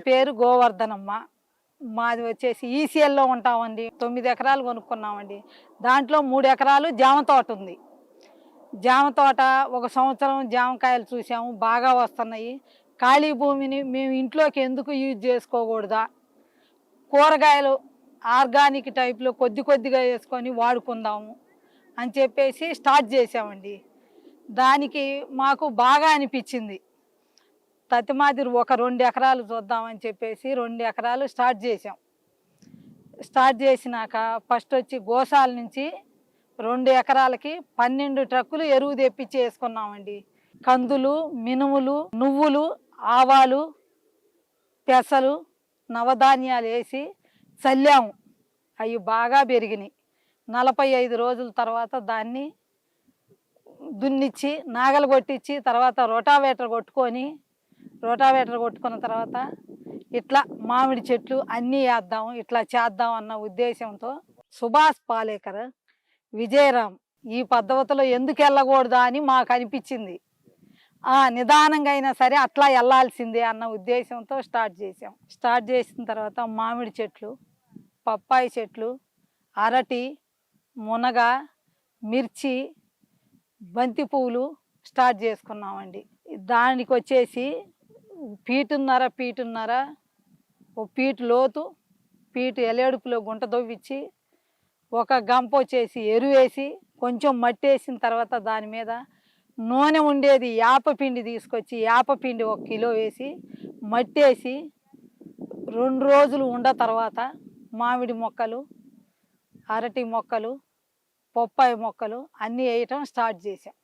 నా పేరు గోవర్ధనమ్మ. మాది వచ్చేసి ఈసీఎల్లో ఉంటామండి. తొమ్మిది ఎకరాలు కొనుక్కున్నామండి. దాంట్లో మూడు ఎకరాలు జామ తోట ఉంది. జామ తోట ఒక సంవత్సరం జామకాయలు చూసాము. బాగా వస్తున్నాయి. ఖాళీ భూమిని మేము ఇంట్లోకి ఎందుకు యూజ్ చేసుకోకూడదా? కూరగాయలు ఆర్గానిక్ టైప్లో కొద్ది కొద్దిగా వేసుకొని వాడుకుందాము అని చెప్పేసి స్టార్ట్ చేసామండి దానికి మాకు బాగా అనిపించింది. తతిమాదిరి ఒక రెండు ఎకరాలు చూద్దామని చెప్పేసి రెండు ఎకరాలు స్టార్ట్ చేసాం స్టార్ట్ చేసినాక ఫస్ట్ వచ్చి గోసాల నుంచి రెండు ఎకరాలకి పన్నెండు ట్రక్కులు ఎరువు తెప్పించి వేసుకున్నామండి. కందులు మినుములు నువ్వులు ఆవాలు పెసలు నవధాన్యాలు వేసి చల్లాము. అవి బాగా పెరిగినాయి. నలభై ఐదు రోజుల తర్వాత దాన్ని దున్నిచ్చి నాగలు కొట్టించి తర్వాత రోటావేటర్ కొట్టుకొని రోటావేటర్ కొట్టుకున్న తర్వాత ఇట్లా మామిడి చెట్లు అన్నీ వేద్దాం ఇట్లా చేద్దాం అన్న ఉద్దేశంతో సుభాష్ పాలేకర్ విజయరామ్ ఈ పద్ధతిలో ఎందుకు వెళ్ళకూడదా అని మాకు అనిపించింది. ఆ నిదానంగా అయినా సరే అట్లా వెళ్ళాల్సిందే అన్న ఉద్దేశంతో స్టార్ట్ చేసాం స్టార్ట్ చేసిన తర్వాత మామిడి చెట్లు పప్పాయి చెట్లు అరటి మునగ మిర్చి బంతి పువ్వులు స్టార్ట్ చేసుకున్నామండి. దానికి వచ్చేసి పీటున్నర పీటున్నర? ఓ పీటు లోతు పీటు ఎలేడుపులో గుంట దొవ్విచ్చి ఒక గంప వచ్చేసి ఎరువేసి కొంచెం మట్టి వేసిన తర్వాత దాని మీద నూనె ఉండేది యాప పిండి తీసుకొచ్చి యాప పిండి ఒక కిలో వేసి మట్టి వేసి రెండు రోజులు ఉండ తర్వాత మామిడి మొక్కలు అరటి మొక్కలు పొప్పాయి మొక్కలు అన్నీ వేయటం స్టార్ట్ చేశాం.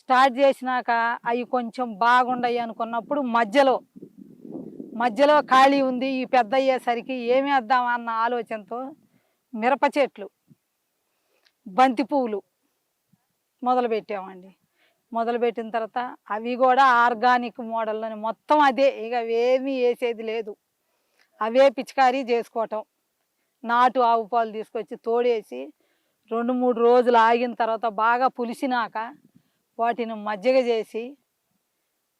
స్టార్ట్ చేసినాక అవి కొంచెం బాగుండయి అనుకున్నప్పుడు మధ్యలో మధ్యలో ఖాళీ ఉంది ఈ పెద్ద అయ్యేసరికి ఏమి వేద్దాం అన్న ఆలోచనతో మిరప చెట్లు బంతి పువ్వులు మొదలుపెట్టామండి. మొదలుపెట్టిన తర్వాత అవి కూడా ఆర్గానిక్ మోడల్లోని. మొత్తం అదే ఇక ఏమీ వేసేది లేదు. అవే పిచికారీ చేసుకోవటం. నాటు ఆవు పాలు తీసుకొచ్చి తోడేసి రెండు మూడు రోజులు ఆగిన తర్వాత బాగా పులిసినాక వాటిని మజ్జిగ చేసి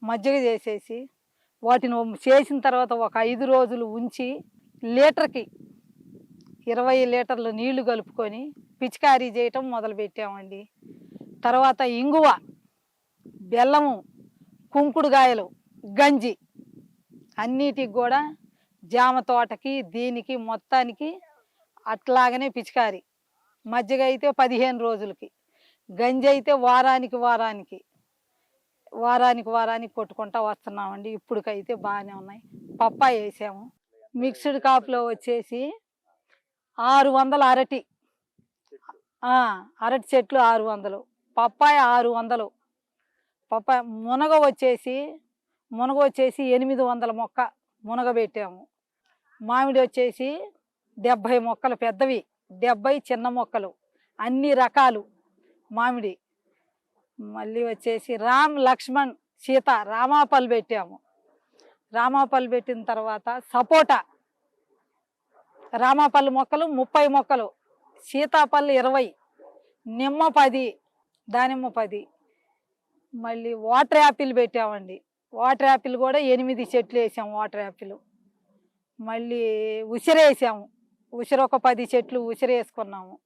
మజ్జిగ చేసేసి వాటిని చేసిన తర్వాత ఒక ఐదు రోజులు ఉంచి లీటర్కి ఇరవై లీటర్లు నీళ్ళు కలుపుకొని పిచికారీ చేయటం మొదలుపెట్టామండి. తర్వాత ఇంగువ బెల్లము కుంకుడుగాయలు గంజి అన్నిటికి కూడా జామ తోటకి దీనికి మొత్తానికి అట్లాగనే పిచికారి. మజ్జిగ అయితే పదిహేను రోజులకి. గంజి అయితే వారానికి వారానికి వారానికి వారానికి కొట్టుకుంటా వస్తున్నామండి. ఇప్పటికైతే బాగానే ఉన్నాయి. పప్పాయి వేసాము. మిక్స్డ్ కాపులో వచ్చేసి ఆరు వందల అరటి. అరటి చెట్లు ఆరు వందలు. పప్పాయ ఆరు వందలు. పప్పాయ మునగ వచ్చేసి మునగ వచ్చేసి ఎనిమిది వందల మొక్క మునగ పెట్టాము. మామిడి వచ్చేసి డెబ్భై మొక్కలు పెద్దవి. డెబ్భై చిన్న మొక్కలు. అన్ని రకాలు. మామిడి. మళ్ళీ వచ్చేసి రామ్ లక్ష్మణ్ సీత రామాపల్ పెట్టాము. రామాపల్ పెట్టిన తర్వాత సపోటా. రామాపల్లి మొక్కలు ముప్పై మొక్కలు సీతాపల్లి ఇరవై నిమ్మ పది దానిమ్మ పది. మళ్ళీ వాటర్ యాపిల్ పెట్టామండి. వాటర్ యాపిల్ కూడా ఎనిమిది చెట్లు వేసాము వాటర్ యాపిల్. మళ్ళీ ఉసిరేసాము. ఉసిరి ఒక పది చెట్లు ఉసిరేసుకున్నాము.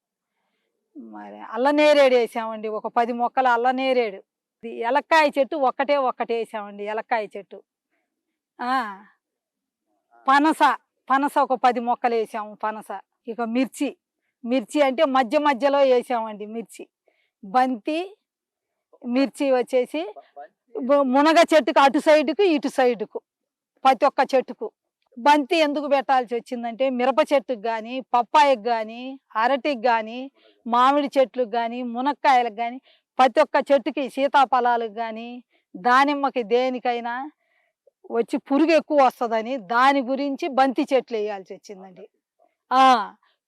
మరి అల్లనేరేడు వేసామండి. ఒక పది మొక్కలు అల్లనేరేడు. ఎలక్కాయ చెట్టు ఒక్కటే ఒక్కటే వేసామండి ఎలక్కాయ చెట్టు. పనస పనస ఒక పది మొక్కలు వేసాము పనస. ఇక మిర్చి మిర్చి అంటే మధ్య మధ్యలో వేసామండి మిర్చి. బంతి మిర్చి వచ్చేసి మునగ చెట్టుకు అటు సైడుకు ఇటు సైడుకు ప్రతి ఒక్క చెట్టుకు. బంతి ఎందుకు పెట్టాల్సి వచ్చిందంటే మిరప చెట్టుకు కానీ పప్పాయకు కానీ అరటికి కానీ మామిడి చెట్లకు కానీ మునక్కాయలకు కానీ ప్రతి ఒక్క చెట్టుకి సీతాఫలాలకు కానీ దానిమ్మకి దేనికైనా వచ్చి పురుగు ఎక్కువ వస్తుందని దాని గురించి బంతి చెట్లు వేయాల్సి వచ్చిందండి.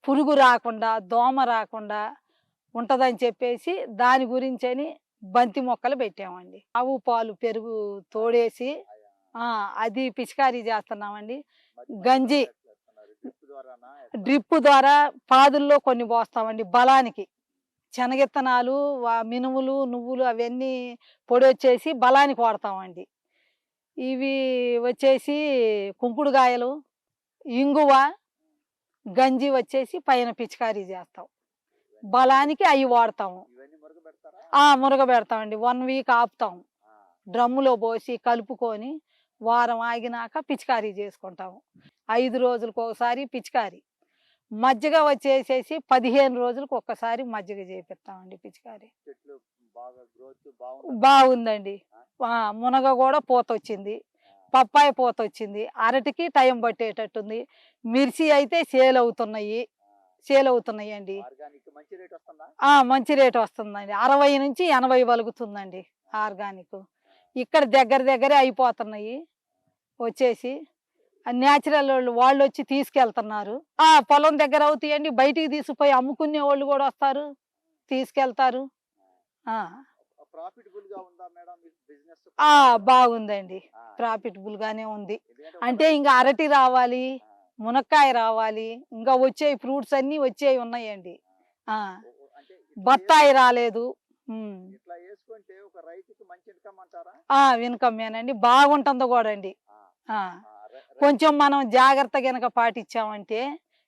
పురుగు రాకుండా దోమ రాకుండా ఉంటుందని చెప్పేసి దాని గురించి అని బంతి మొక్కలు పెట్టామండి. ఆవు పాలు పెరుగు తోడేసి అది పిచికారీ చేస్తున్నామండి. గంజి డ్రిప్ ద్వారా పాదుల్లో కొన్ని పోస్తామండి బలానికి. శనగిత్తనాలు మినుములు నువ్వులు అవన్నీ పొడి వచ్చేసి బలానికి వాడతామండి. ఇవి వచ్చేసి కుంకుడుగాయలు ఇంగువ గంజి వచ్చేసి పైన పిచికారీ చేస్తాం. బలానికి అవి వాడతాము. మురగ పెడతారా? ఆ మురగ పెడతామండి. One week ఆపుతాం. డ్రమ్ములో పోసి కలుపుకొని వారం ఆగినాక పిచికారీ చేసుకుంటాము. ఐదు రోజులకు ఒకసారి పిచికారీ. మజ్జిగ వచ్చేసేసి పదిహేను రోజులకు ఒక్కసారి మజ్జిగ చేపిస్తామండి పిచికారీ. బాగుందండి. మునగ కూడా పూత వచ్చింది పప్పాయ పూత వచ్చింది అరటికి టైం పట్టేటట్టుంది. మిర్చి అయితే సేల్ అవుతున్నాయి. సేల్ అవుతున్నాయి అండి మంచి రేట్ వస్తుందండి. అరవై నుంచి ఎనభై వలుగుతుందండి ఆర్గానిక్. ఇక్కడ దగ్గర దగ్గరే అయిపోతున్నాయి. వచ్చేసి న్యాచురల్ వాళ్ళు వాళ్ళు వచ్చి తీసుకెళ్తున్నారు. ఆ పొలం దగ్గర అవుతాయండి బయటికి తీసుకుపోయి అమ్ముకునే వాళ్ళు కూడా వస్తారు తీసుకెళ్తారు. బాగుందండి. ప్రాఫిటబుల్ గానే ఉంది. అంటే ఇంకా అరటి రావాలి మునక్కాయ రావాలి ఇంకా వచ్చే ఫ్రూట్స్ అన్ని వచ్చేవి ఉన్నాయండి. బత్తాయి రాలేదు. ఇన్కమ్ వినకమ్మేనండి బాగుంటుంది కూడా అండి కొంచెం మనం జాగ్రత్త గనక పాటించామంటే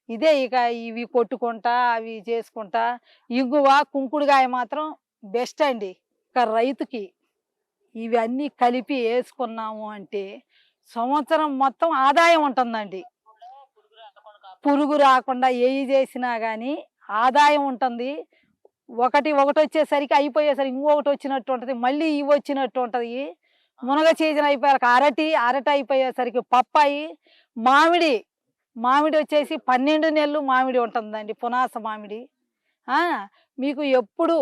ఇదే ఇక ఇవి కొట్టుకుంటా అవి చేసుకుంటా ఇంగువ కుంకుడుగాయ మాత్రం బెస్ట్ అండి. ఇక రైతుకి ఇవన్నీ కలిపి వేసుకున్నాము అంటే సంవత్సరం మొత్తం ఆదాయం ఉంటుందండి. పురుగు రాకుండా ఏవి చేసినా కానీ ఆదాయం ఉంటుంది. ఒకటి ఒకటి వచ్చేసరికి అయిపోయేసరికి ఇంకొకటి వచ్చినట్టు ఉంటుంది. మళ్ళీ ఇవి వచ్చినట్టు ఉంటుంది. మునగ సీజన్ అయిపోయాక అరటి అరటి అయిపోయేసరికి పప్పాయి మామిడి మామిడి వచ్చేసి పన్నెండు నెలలు మామిడి ఉంటుందండి. పునాస మామిడి. మీకు ఎప్పుడు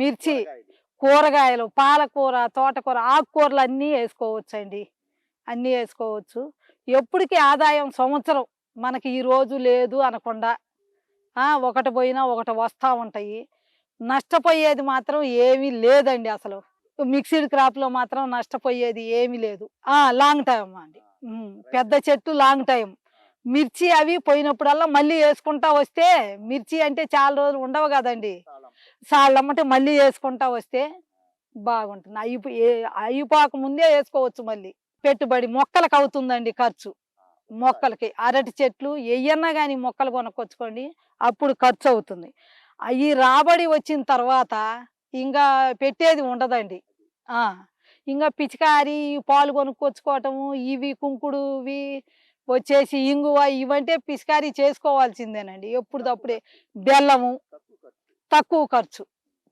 మిర్చి కూరగాయలు. పాలకూర తోటకూర ఆకుకూరలు అన్నీ వేసుకోవచ్చండి. అన్నీ వేసుకోవచ్చు. ఎప్పటికీ ఆదాయం సంవత్సరం మనకి ఈ రోజు లేదు అనకుండా. ఒకటి పోయినా ఒకటి వస్తూ ఉంటాయి. నష్టపోయేది మాత్రం ఏమీ లేదండి అసలు. మిక్సిడ్ క్రాప్లో మాత్రం నష్టపోయేది ఏమీ లేదు. ఆ లాంగ్ టైం అండి. పెద్ద చెట్టు లాంగ్ టైం మిర్చి అవి పోయినప్పుడల్లా మళ్ళీ వేసుకుంటా వస్తే మిర్చి అంటే చాలా రోజులు ఉండవు కదండి. తాళం. మళ్ళీ వేసుకుంటా వస్తే బాగుంటుంది. అయిపో అయిపోక ముందే వేసుకోవచ్చు మళ్ళీ. పెట్టుబడి మొక్కలకు అవుతుందండి ఖర్చు. మొక్కలకి అరటి చెట్లు ఏయన్నా కానీ మొక్కలు కొనుక్కొచ్చుకోండి అప్పుడు ఖర్చు అవుతుంది. అవి రాబడి వచ్చిన తర్వాత ఇంకా పెట్టేది ఉండదండి. ఇంకా పిచికారి పాలు కొనుక్కొచ్చుకోవటము ఇవి కుంకుడువి వచ్చేసి ఇంగువ ఇవంటే పిచికారీ చేసుకోవాల్సిందేనండి. ఎప్పుడుదప్పుడే బెల్లము తక్కువ ఖర్చు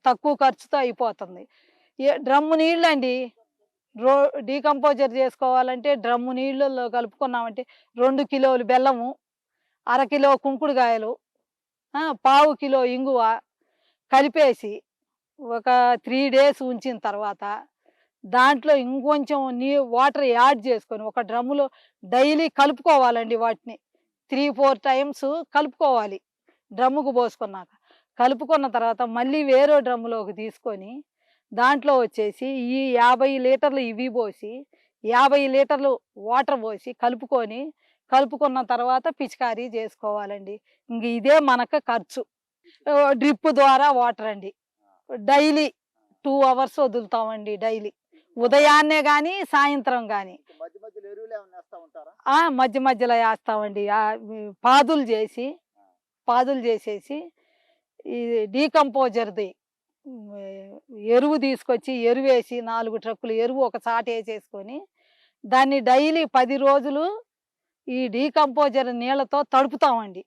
తక్కువ ఖర్చుతో అయిపోతుంది. ఏ డ్రమ్ము నీళ్ళు అండి రో డీకంపోజర్ చేసుకోవాలంటే డ్రమ్ము నీళ్ళల్లో కలుపుకున్నామంటే రెండు కిలోలు బెల్లము అరకిలో కుంకుడుకాయలు పావు కిలో ఇంగువ కలిపేసి ఒక త్రీ డేస్ ఉంచిన తర్వాత దాంట్లో ఇంకొంచెం నీ వాటర్ యాడ్ చేసుకొని ఒక డ్రమ్ములో డైలీ కలుపుకోవాలండి వాటిని. త్రీ ఫోర్ టైమ్స్ కలుపుకోవాలి డ్రమ్ముకు పోసుకున్నాక. కలుపుకున్న తర్వాత మళ్ళీ వేరే డ్రమ్ములోకి తీసుకొని దాంట్లో వచ్చేసి ఈ యాభై లీటర్లు ఇవి పోసి యాభై లీటర్లు వాటర్ పోసి కలుపుకొని కలుపుకున్న తర్వాత పిచికారీ చేసుకోవాలండి. ఇంక ఇదే మనకు ఖర్చు. డ్రిప్ ద్వారా వాటర్ అండి. డైలీ టూ అవర్స్ వదులుతామండి డైలీ. ఉదయాన్నే కానీ సాయంత్రం కానీ మధ్య మధ్యలో వేస్తామండి. పాదులు చేసి పాదులు చేసేసి ఈ డీకంపోజర్ది ఎరువు తీసుకొచ్చి ఎరువు వేసి నాలుగు ట్రక్కులు ఎరువు ఒక చాట వేసేసుకొని దాన్ని డైలీ పది రోజులు ఈ డీకంపోజర్ నీళ్ళతో తడుపుతామండి.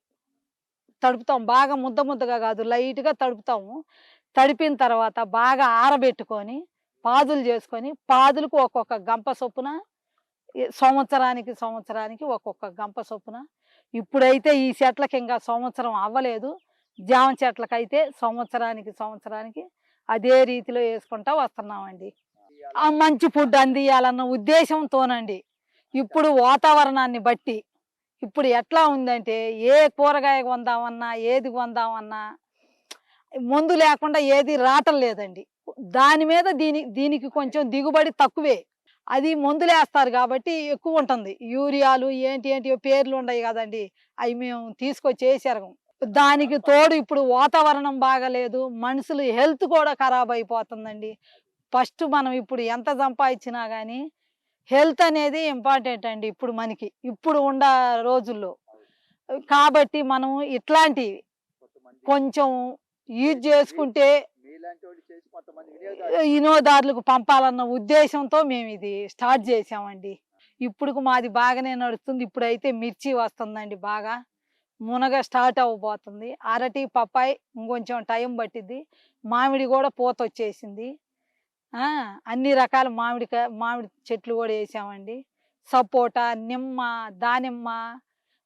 తడుపుతాం. బాగా ముద్ద ముద్దగా కాదు లైట్గా తడుపుతాము. తడిపిన తర్వాత బాగా ఆరబెట్టుకొని పాదులు చేసుకొని పాదులకు ఒక్కొక్క గంప చొప్పున సంవత్సరానికి సంవత్సరానికి ఒక్కొక్క గంప చొప్పున. ఇప్పుడైతే ఈ చెట్లకి ఇంకా సంవత్సరం అవ్వలేదు. జామ చెట్లకైతే సంవత్సరానికి సంవత్సరానికి అదే రీతిలో వేసుకుంటా వస్తున్నామండి. ఆ మంచి ఫుడ్ అందియాలన్న ఉద్దేశంతోనండి. ఇప్పుడు వాతావరణాన్ని బట్టి ఇప్పుడు ఎట్లా ఉందంటే ఏ కూరగాయ కొందామన్నా ఏది కొందామన్నా మందు లేకుండా ఏది రాటం లేదండి. దాని మీద దీని దీనికి కొంచెం దిగుబడి తక్కువే. అది మందులు వేస్తారు కాబట్టి ఎక్కువ ఉంటుంది. యూరియాలు ఏంటి ఏంటి పేర్లు ఉన్నాయి కదండి. అవి మేము తీసుకొచ్చి వేసారు. దానికి తోడు ఇప్పుడు వాతావరణం బాగలేదు. మనుషులు హెల్త్ కూడా ఖరాబ్ అయిపోతుందండి. ఫస్ట్ మనం ఇప్పుడు ఎంత సంపాదించినా కానీ హెల్త్ అనేది ఇంపార్టెంట్ అండి ఇప్పుడు మనకి. ఇప్పుడు ఉన్న రోజుల్లో. కాబట్టి మనం ఇట్లాంటివి కొంచెం యూజ్ చేసుకుంటే మీలాంటి వాళ్ళు చేసి కొంతమంది వినియోగదారులు వినోదారులకు పంపాలన్న ఉద్దేశంతో మేము ఇది స్టార్ట్ చేసామండి ఇప్పుడు మాది బాగానే నడుస్తుంది. ఇప్పుడైతే మిర్చి వస్తుందండి బాగా. మునగ స్టార్ట్ అవ్వబోతుంది. అరటి పప్పాయి ఇంకొంచెం టైం పట్టిద్ది. మామిడి కూడా పూత వచ్చేసింది. అన్ని రకాల మామిడి మామిడి చెట్లు కూడా వేసామండి. సపోటా నిమ్మ దానిమ్మ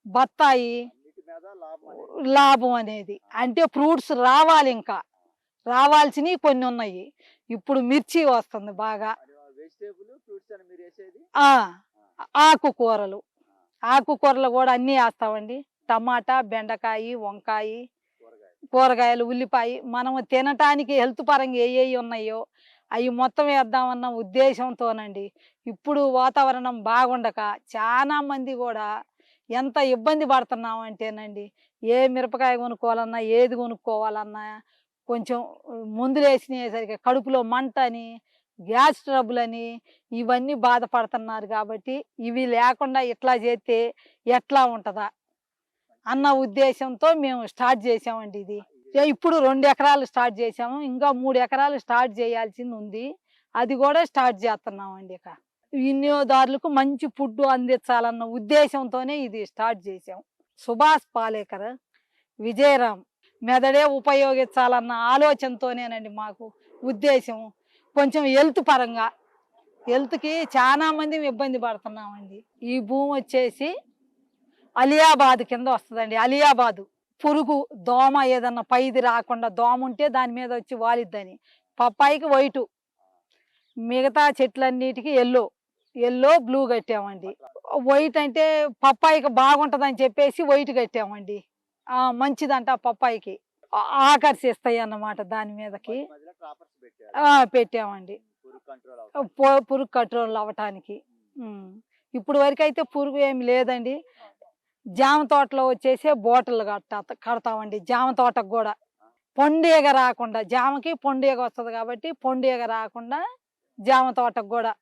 బత్తాయి లాభం అనేది. అంటే ఫ్రూట్స్ రావాలి ఇంకా. రావాల్సినవి కొన్ని ఉన్నాయి. ఇప్పుడు మిర్చి వస్తుంది బాగా. ఆకుకూరలు. ఆకుకూరలు కూడా అన్నీ వేస్తామండి. టమాటా బెండకాయ వంకాయ కూరగాయలు. ఉల్లిపాయ. మనం తినటానికి హెల్త్ పరంగా ఏ ఉన్నాయో అవి మొత్తం వేద్దామన్న ఉద్దేశంతోనండి. ఇప్పుడు వాతావరణం బాగుండక చాలా మంది కూడా ఎంత ఇబ్బంది పడుతున్నాం అంటేనండి ఏ మిరపకాయ కొనుక్కోవాలన్నా ఏది కొనుక్కోవాలన్నా కొంచెం మందులు వేసినసరికి కడుపులో మంట అని గ్యాస్ ట్రబుల్ అని ఇవన్నీ బాధపడుతున్నారు కాబట్టి ఇవి లేకుండా ఇట్లా చేస్తే ఎట్లా ఉంటుందా అన్న ఉద్దేశంతో మేము స్టార్ట్ చేసామండి ఇది. ఇప్పుడు రెండు ఎకరాలు స్టార్ట్ చేసాము ఇంకా మూడు ఎకరాలు స్టార్ట్ చేయాల్సింది ఉంది. అది కూడా స్టార్ట్ చేస్తున్నామండి ఇక. వినియోగదారులకు మంచి ఫుడ్ అందించాలన్న ఉద్దేశంతోనే ఇది స్టార్ట్ చేసాం సుభాష్ పాలేకర్ విజయరామ్ మెదడే ఉపయోగించాలన్న ఆలోచనతోనేనండి మాకు ఉద్దేశం. కొంచెం హెల్త్ పరంగా హెల్త్కి చాలా మంది ఇబ్బంది పడుతున్నామండి. ఈ భూమి వచ్చేసి అలియాబాద్ కింద వస్తుందండి అలియాబాదు. పురుగు దోమ ఏదన్నా పైది రాకుండా దోమ ఉంటే దాని మీద వచ్చి వాలిద్దని. పప్పాయికి వైటు మిగతా చెట్లన్నిటికీ ఎల్లో. ఎల్లో బ్లూ కట్టామండి. వైట్ అంటే పప్పాయికి బాగుంటుందని చెప్పేసి వైట్ కట్టామండి. ఆ, మంచిదంట పప్పాయికి. ఆకర్షిస్తాయి అన్నమాట దాని మీదకి. పెట్టామండి. పురుగు కంట్రోల్ పు- పురుగు కంట్రోల్ అవ్వటానికి. ఇప్పుడు వరకు అయితే పురుగు ఏమి లేదండి. జామ తోటలో వచ్చేసి బోటలు కట్ట కడతామండి జామ తోటకు కూడా. పొండేగ రాకుండా జామకి పొండేగ వస్తుంది కాబట్టి పొండేగ రాకుండా జామ తోటకు కూడా.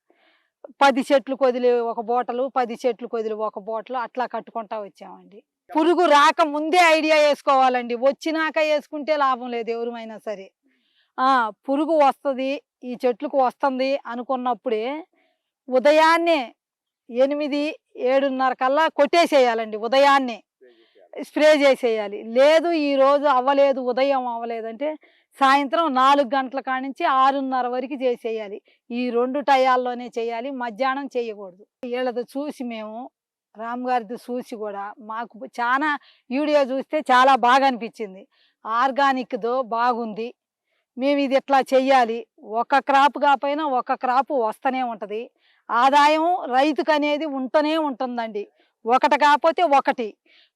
పది చెట్లు కొదిలి ఒక బోటలు పది చెట్లు కొదిలి ఒక బోటలు అట్లా కట్టుకుంటా వచ్చామండి. పురుగు రాక ముందే ఐడియా వేసుకోవాలండి. వచ్చినాక వేసుకుంటే లాభం లేదు ఎవరిమైనా సరే. ఆ పురుగు వస్తుంది ఈ చెట్లకు వస్తుంది అనుకున్నప్పుడే ఉదయాన్నే ఎనిమిది ఏడున్నర కల్లా కొట్టేసేయాలండి ఉదయాన్నే. స్ప్రే చేసేయాలి. లేదు ఈ రోజు అవ్వలేదు ఉదయం అవ్వలేదంటే సాయంత్రం నాలుగు గంటల కానించి ఆరున్నర వరకు చేసేయాలి. ఈ రెండు టయాల్లోనే చేయాలి. మధ్యాహ్నం చేయకూడదు. వీళ్ళది చూసి మేము రామ్గారిది చూసి కూడా మాకు చాలా వీడియో చూస్తే చాలా బాగా అనిపించింది. ఆర్గానిక్తో బాగుంది. మేము ఇది ఇట్లా చెయ్యాలి. ఒక క్రాప్ కాపోయినా ఒక క్రాప్ వస్తూనే ఉంటుంది. ఆదాయం రైతుకు అనేది ఉంటూనే ఉంటుందండి. ఒకటి కాకపోతే ఒకటి.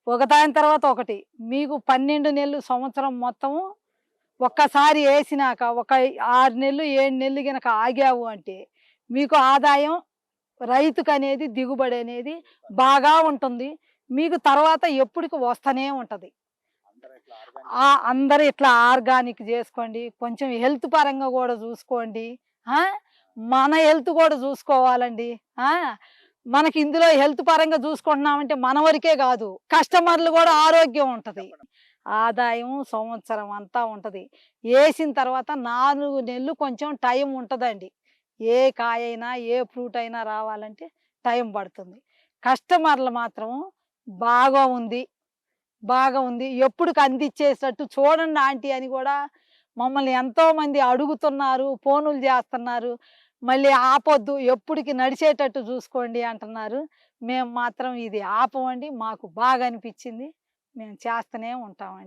ఒకదాని తర్వాత ఒకటి. మీకు పన్నెండు నెలలు సంవత్సరం మొత్తము ఒక్కసారి వేసినాక ఒక ఆరు నెలలు ఏడు నెలలు గనక ఆగావు అంటే మీకు ఆదాయం రైతుకు అనేది దిగుబడి అనేది బాగా ఉంటుంది. మీకు తర్వాత ఎప్పటికి వస్తూనే ఉంటుంది. అందరు ఇట్లా ఆ ఇట్లా ఆర్గానిక్ చేసుకోండి. కొంచెం హెల్త్ పరంగా కూడా చూసుకోండి. మన హెల్త్ కూడా చూసుకోవాలండి. మనకి ఇందులో హెల్త్ పరంగా చూసుకుంటున్నామంటే మన వరకే కాదు. కస్టమర్లు కూడా ఆరోగ్యం ఉంటుంది. ఆదాయం సంవత్సరం అంతా ఉంటుంది. వేసిన తర్వాత నాలుగు నెలలు కొంచెం టైం ఉంటుందండి. ఏ కాయ అయినా ఏ ఫ్రూట్ అయినా రావాలంటే టైం పడుతుంది. కస్టమర్లు మాత్రం బాగా ఉంది బాగా ఉంది. ఎప్పుడుకి అందించేటట్టు చూడండి ఆంటీ అని కూడా మమ్మల్ని ఎంతోమంది అడుగుతున్నారు ఫోనులు చేస్తున్నారు. మళ్ళీ ఆపొద్దు ఎప్పటికి నడిచేటట్టు చూసుకోండి అంటున్నారు. మేము మాత్రం ఇది ఆపమండి మాకు బాగా అనిపించింది. మేము చేస్తూనే ఉంటామండి.